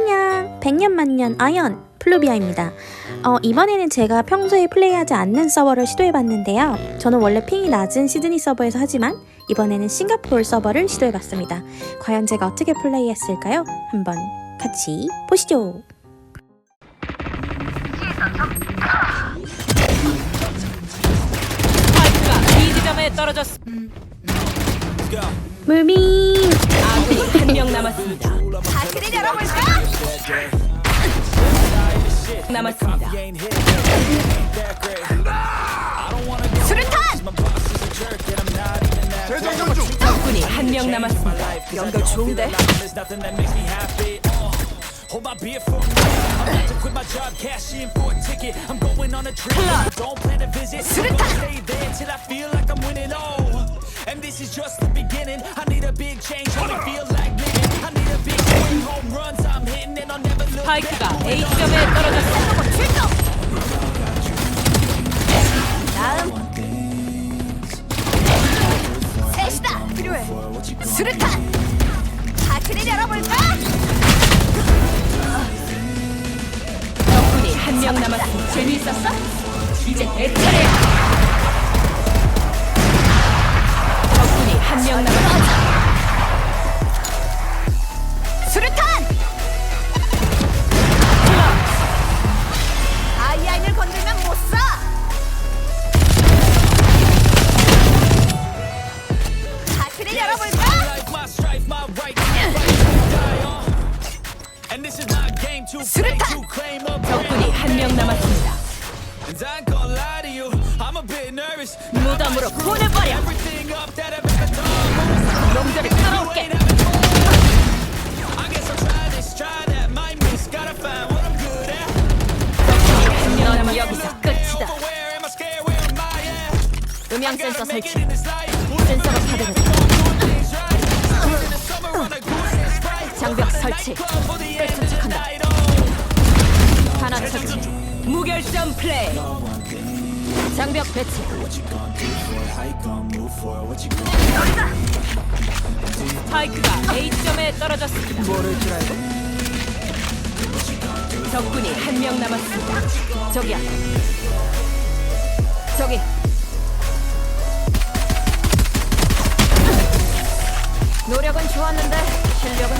안녕! 백년만년 아연! 플루비아입니다. 어, 이번에는 제가 평소에 플레이하지 않는 서버를 시도해봤는데요. 저는 원래 핑이 낮은 시드니 서버에서 하지만 이번에는 싱가포르 서버를 시도해봤습니다. 과연 제가 어떻게 플레이했을까요? 한번 같이 보시죠. 파이크가 B 지점에 떨어졌습니다. 물비! 아군이 한 명 남았습니다. 다스를 열어볼까? 남았습니다. 수류탄! 적군이 한 명 남았습니다. 연결 좋은데? Hold my beer for a minute. I'm about to quit my job, cash in for a ticket. I'm going on a trip. Don't plan a visit. I'm gonna stay there till I feel like I'm winning. Oh, and this is just the beginning. I need a big change, only feel like living. 파이크가 A 떨어졌습니다. 출동! 다음 셋이다! 필요해 수류탄! 다스를 열어볼까? 적군이 한 명 남았습니다. 재미있었어? 이제 내 차례야. Brand. 적군이 한 명 남았습니다. 무덤으로 보내버려. 놈들을 끌어올게. 넌 여기서 끝이다. 음향 센서 설치. 센서가 파괴됐다. 장벽 설치. Club 결점 플레이. 장벽 배치. 파이크가 A 점에 떨어졌습니다. 적군이 한 명 남았습니다. 저기야. 저기. 노력은 좋았는데 실력은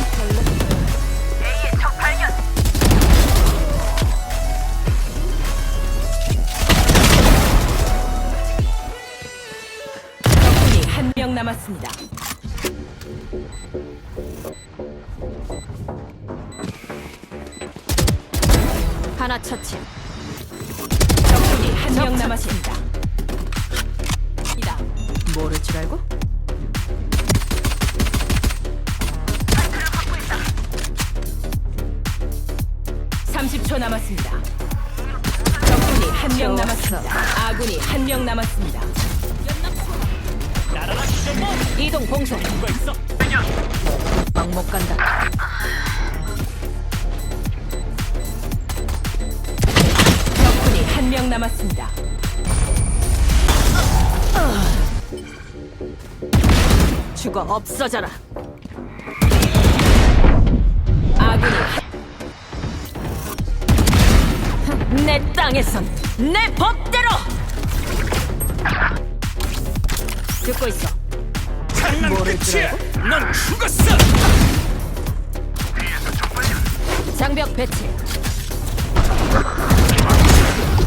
명 남았습니다. 하나 처치. 적군이 한 명 남았습니다. 이다. 모를 줄 알고? 초 남았습니다. 적군이 한 명 남았습니다. 아군이 한 명 남았습니다. 이동 봉쇄. 막못 간다. 적군이 한 명 남았습니다. 죽어 없어져라. 아군이 한- 내 땅에선 내 법대로 듣고 있어. 장난 끝이야. 넌 죽었어. 장벽 배치.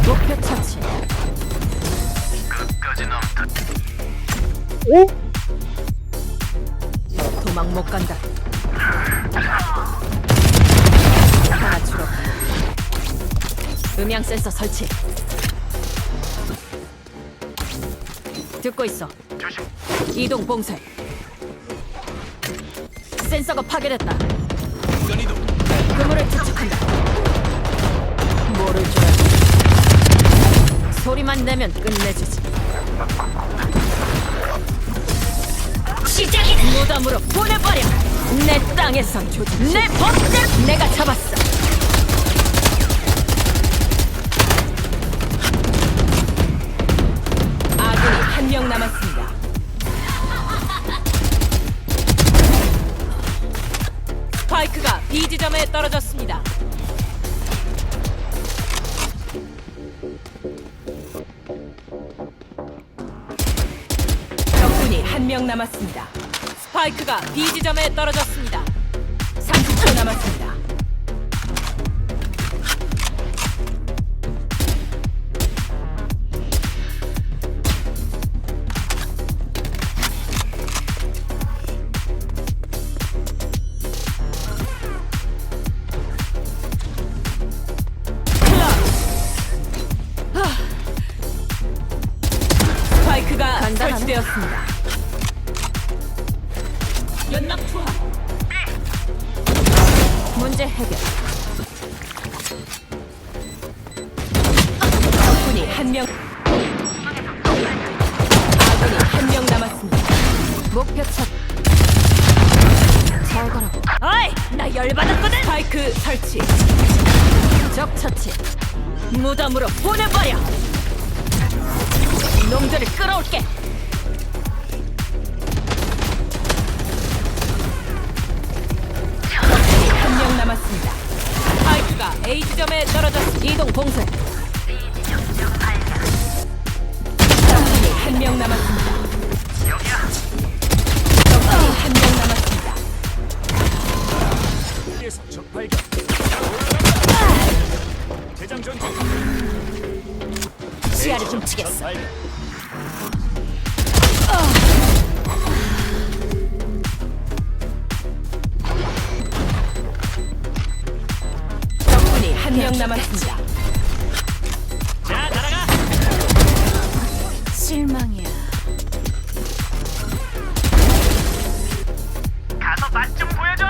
목표 처치. 도망 못 간다. 하나 줄어. 음향 센서 설치. 듣고 있어. 이동 봉쇄. 센서가 파괴됐다. 그물을 추측한다. 모를 줄 알고. 소리만 내면 끝내주지. 시작이다. 무덤으로 보내버려. 내 땅에선 조지. 내 법대로 내가 잡았어. 아군이 한 명 남았습니다. 스파이크가 B 지점에 떨어졌습니다. 적군이 한 명 남았습니다. 스파이크가 B 지점에 떨어졌습니다. 설치되었습니다. 연막 투하. 문제 해결. 적군이 한 명. 아군이 한 명 남았습니다. 목표 첫. 잘 걸어. 어이, 나 열받았거든. 스파이크 설치. 적 처치. 무덤으로 보내버려. 놈들을 끌어올게. 명 남았습니다. 스파이크가 A 지점에 떨어졌. 이동 봉쇄. 적군이 한 명 남았습니다. 적군이 한 명 남았습니다. 에서 적 발견. 대장 전투. 시야를 훔치겠어. 적 발견. 남았습니다. 자 날아가. 실망이야. 가서 맛 좀 보여줘.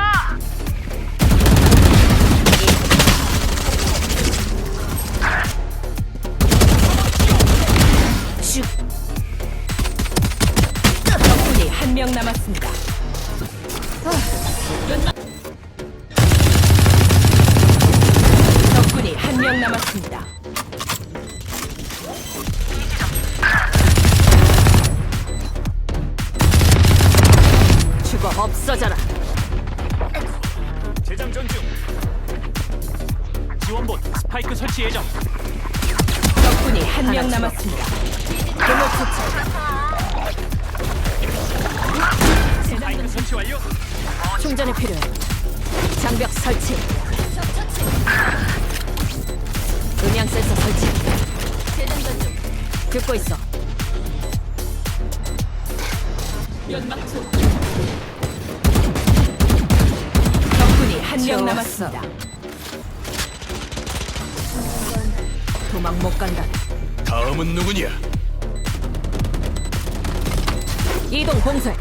적군이 한 명 남았습니다. 적 한 명 남았습니다. 죽어 없어져라. 대장 전 중. 지원봇 스파이크 설치 예정. 적군이 한 명 남았습니다. 대목 처치. 스파이크 설치 완료. 충전이 필요해. 장벽 설치. 음향 센서 설치. 듣고 있어. 적군이 한명 남았습니다. 도망 못 간다. 다음은 누구냐? 이동 봉쇄.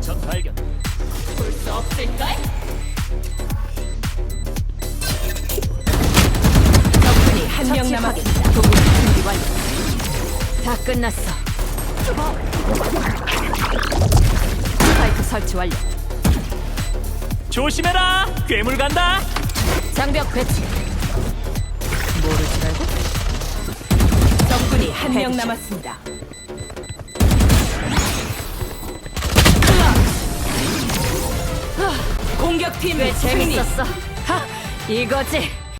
적 발견. 볼수 없을까? 끝났어. 스파이크 설치 완료. 조심해라. 괴물 간다. 장벽 배치. 모르지 말고. 적군이 한 명 남았습니다. 공격팀 왜 재밌었어? 하, 이거지.